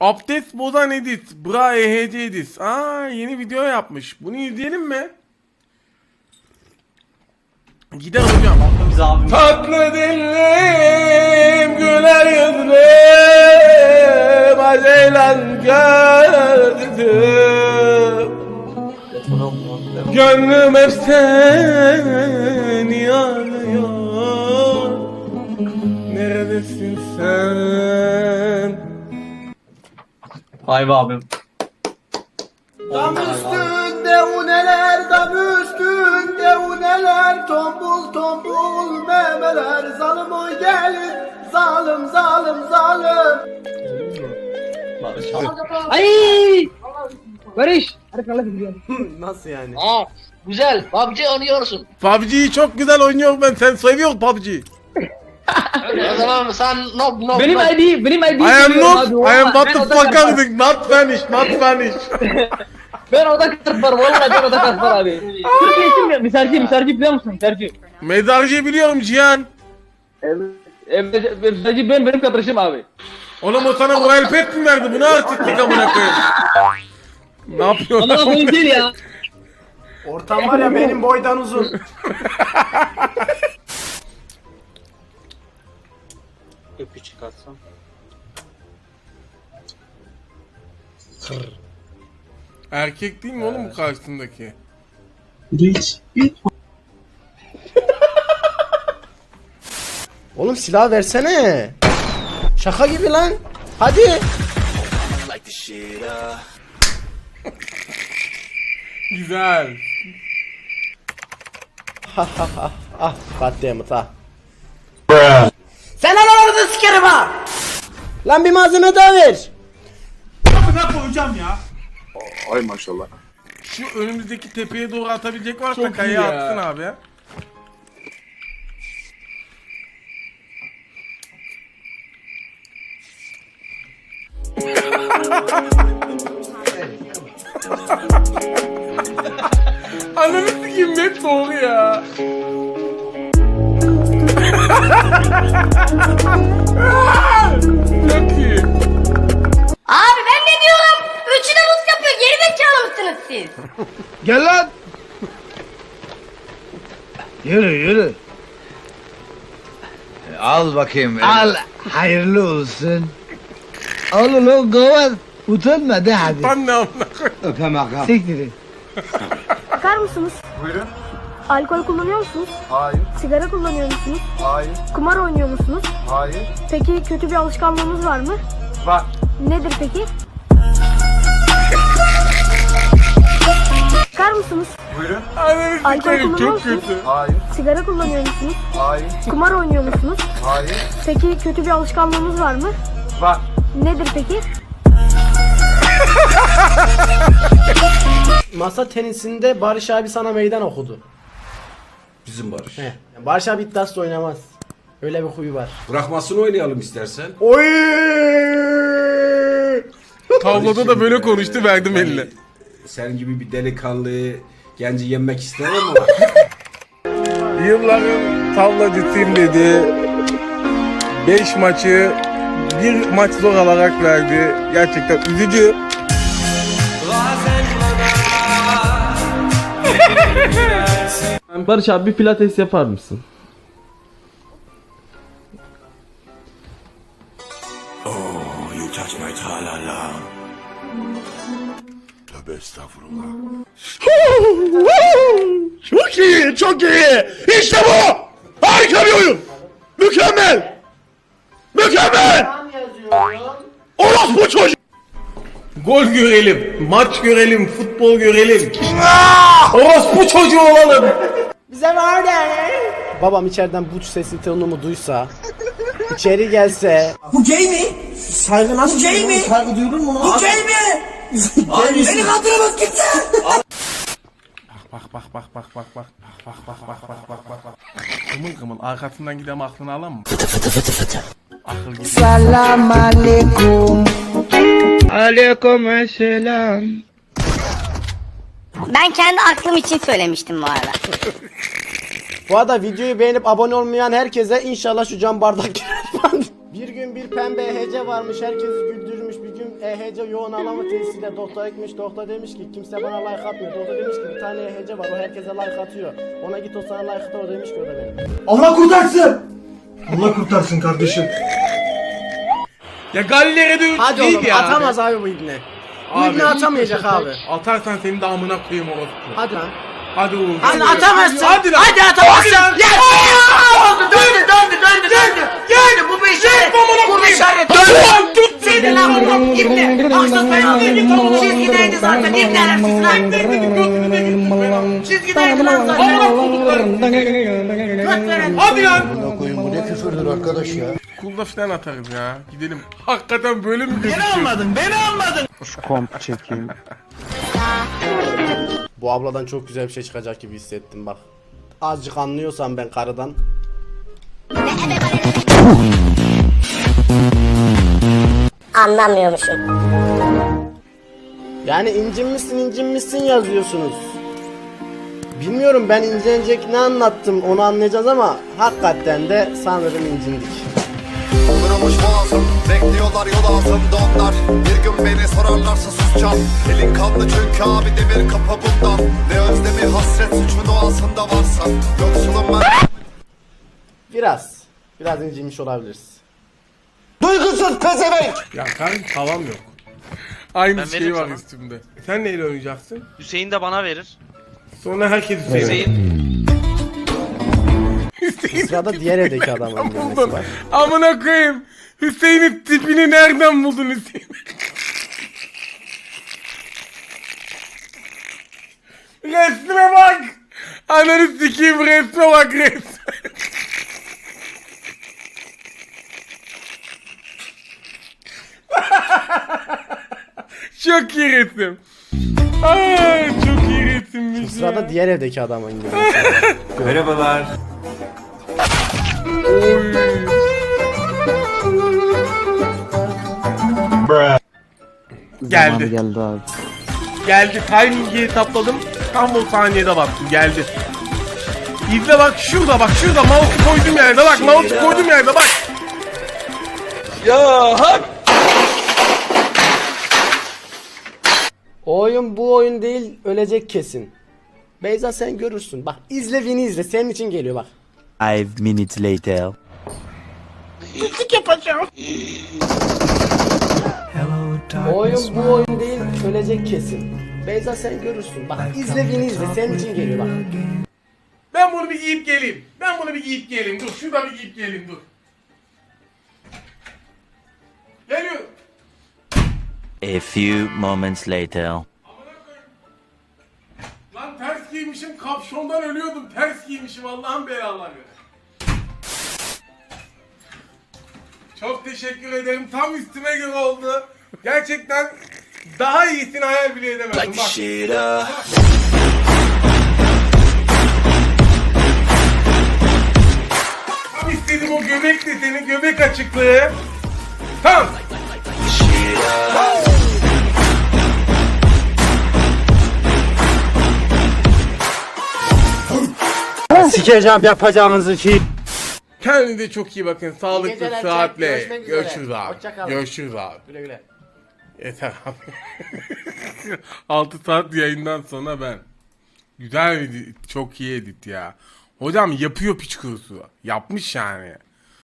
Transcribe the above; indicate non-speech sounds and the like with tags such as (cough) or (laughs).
Abdest bozan edit. Bra EHC edit. Aa yeni video yapmış. Bunu izleyelim mi? Gider hocam. Tatlı dillim güler yüzlüm Aceylan gördüm Gönlüm hep seni arıyor Neredesin sen? Vay be abim. Dam üstünde uneler, dam üstünde uneler Tombul tombul memeler Zalim o gelin, zalim zalim zalim Barış abi. Ay! Barış. Hadi kala gidiyorum. (laughs) Nasıl yani? Aa, güzel. PUBG oynuyorsun. PUBG'yi çok güzel oynuyor ben sen seviyorum PUBG'yi o zaman sen no no Benim no. ID, benim ID. I am not, abi, I am what Ben the oda fuck kartlar- are you? Not Spanish, not Spanish (laughs) Ben oda kart var, vallahi ben oda kart var abi. Türkiye isim ya, misarcı, misarcı biliyor musun? Misarcı. Mezarcı biliyorum Cihan E, misarcı ben, benim kardeşim abi. Oğlum o sana royal pet mi verdi? Bunu artistik amına koyayım. Ne yapıyorsun? Ama değil ya. Ortam var ya benim boydan uzun (laughs) Çıkarsam. Erkek değil mi oğlum bu karşısındaki? (laughs) Oğlum silah versene. Şaka gibi lan. Hadi. (laughs) Güzel. (laughs) Ah goddammit ha Sen ananı sikerim ha Lan bir malzeme daha ver Ay maşallah. Şu önümüzdeki tepeye doğru atabilecek varsa kayaya atsın abi. (laughs) Ananı sikeyim net doğru ya. Çok iyi. Abi ben ne diyorum? Üçü de Rus yapıyor. Geri zekalı mısınız siz? Gel lan. Yürü yürü. Al bakayım. Al. Hayırlı olsun. Al ulan kavat. Utanma de hadi. Lan ne amına koyayım. Öpem ağam. Siktir. Bakar mısınız? Buyurun. Alkol kullanıyor musunuz? Hayır, Sigara kullanıyor musunuz? hayır, Kumar oynuyor musunuz? hayır. Peki kötü bir alışkanlığınız var mı? Var. Nedir peki? Bakar mısınız? Buyurun. Ananı Alkol sikeyim kullanıyor çok musunuz? kötü. Hayır, Sigara kullanıyor musunuz? hayır, Kumar oynuyor musunuz? hayır. Peki kötü bir alışkanlığınız var mı? Var. Nedir peki? Masa tenisinde Barış abi sana meydan okudu Bizim Barış. He. Barış abi iddiasla oynamaz Öyle bir huyu var Bırakmasını oynayalım istersen. Oy! Tavlada da böyle konuştu verdim eline. Sen gibi bir delikanlı genci yenmek istemem ama. (laughs) Yılların tavlacısıyım dedi. 5 maçı bir maç zor alarak verdi. Gerçekten üzücü. Barış abi bir pilates yapar mısın? Çok iyi, çok iyi. İşte bu. Harika bir oyun. Mükemmel. Mükemmel. Orospu çocuk. Gol görelim, maç görelim, futbol görelim. Orospu çocuğu olalım. Bize var ya. Babam içeriden buç sesi tonumu duysa, içeri gelse. Bu gay mi? Saygı nasıl gay mi? Saygı duyulur mu? Bu gay mi? Beni kandırmak gitti. Bak bak bak bak bak bak bak bak bak bak bak bak bak bak. Kımıl kımıl arkasından gidelim aklını alalım mı? Fıtı fıtı fıtı fıtı. Akıl gidiyor. Selam aleyküm. Aleyküm selam. Ben kendi aklım için söylemiştim bu arada. Bu arada videoyu beğenip abone olmayan herkese inşallah şu cam bardak (laughs) Bir gün bir pembe EHC varmış, herkesi güldürmüş. Bir gün EHC yoğun alama tesisiyle doktora gitmiş. Doktor demiş ki kimse bana like atmıyor. Doktor demiş ki bir tane EHC var, o herkese like atıyor. Ona git o sana like atar, o demiş ki o da benim. Allah kurtarsın. Allah kurtarsın kardeşim. Ya Galilere de Hadi oğlum, ya. atamaz abi bu ibne. Bu Abi. ibne atamayacak abi. Atarsan senin de amına koyayım orospu. Hadi lan. Hadi oğlum. Hadi atamazsın. Hadi lan. Hadi atamazsın. Hadi lan. Oldu döndü döndü döndü döndü. Döndü bu bir işaret. Bu bir işaret. Dön lan tut. Seni lan oğlum ibne. Haksız penaltı. Çizgideydi zaten ibne arasız lan. Çizgideydi lan zaten. Göt veren. Hadi lan. Bu ne küfürdür arkadaş ya. Kulda falan atarız ya. Gidelim. Hakikaten böyle mi gözüküyor? Bu abladan çok güzel bir şey çıkacak gibi hissettim bak. Azıcık anlıyorsam ben karıdan. Anlamıyormuşum. Yani incinmişsin incinmişsin yazıyorsunuz. Bilmiyorum ben incelenecek ne anlattım onu anlayacağız ama hakikaten de sanırım incindik. Kırılmış boğazım Bekliyorlar yol altında onlar Bir gün beni sorarlarsa susacağım Elin kanlı çünkü abi demir kapı bundan Ne özlemi hasret suçu doğasında varsa Yoksulum ben Biraz. Biraz incinmiş olabiliriz. Duygusuz pezevenk Ya kanka tavam yok. Aynı Ben şey veririm var sana. üstümde. Sen neyle oynayacaksın? Hüseyin de bana verir. Sonra herkes Hüseyin. Hüseyin Bu sırada diğer evdeki adamın buldun. var. Amına koyayım. Hüseyin'in tipini nereden buldun Hüseyin? Resme bak. Ananı sikeyim resme bak resme. (laughs) çok iyi resim. Aa, çok iyi resimmiş Bu sırada ya. diğer evdeki adamın incinmesi var. (laughs) Merhabalar. Geldi. Geldi abi. Geldi. Timing'i hesapladım. Tam o saniyede baktım. Geldi. İzle bak şurada bak şurada mouse'u koydum yerde bak mouse'u koydum yerde bak. O oyun bu oyun değil ölecek kesin. Beyza sen görürsün. Bak izle Vin'i izle. Senin için geliyor bak. Five minutes later. O oyun bu oyun değil ölecek kesin. Beyza sen görürsün. Bak izle Vin'i izle. Senin için geliyor bak. Ben bunu bir giyip geleyim. Ben bunu bir giyip geleyim. Dur şurada bir giyip geleyim dur. Geliyor. A few moments later. Giymişim kapşondan ölüyordum. Ters giymişim Allah'ın belaları. Çok teşekkür ederim. Tam üstüme göre oldu. Gerçekten daha iyisini hayal bile edemedim. Bak. Tam istediğim o göbek deseni, göbek açıklığı. Tam. Sikeceğim yapacağınızı ki. Kendinize çok iyi bakın. Sağlıklı, geceler, sıhhatle. Görüşmek üzere. Görüşürüz abi. Hoşça kalın. Görüşürüz abi. Güle güle. Yeter abi. (laughs) 6 saat yayından sonra ben. Güzel edit, çok iyi edit ya. Hocam yapıyor piç kurusu. Yapmış yani.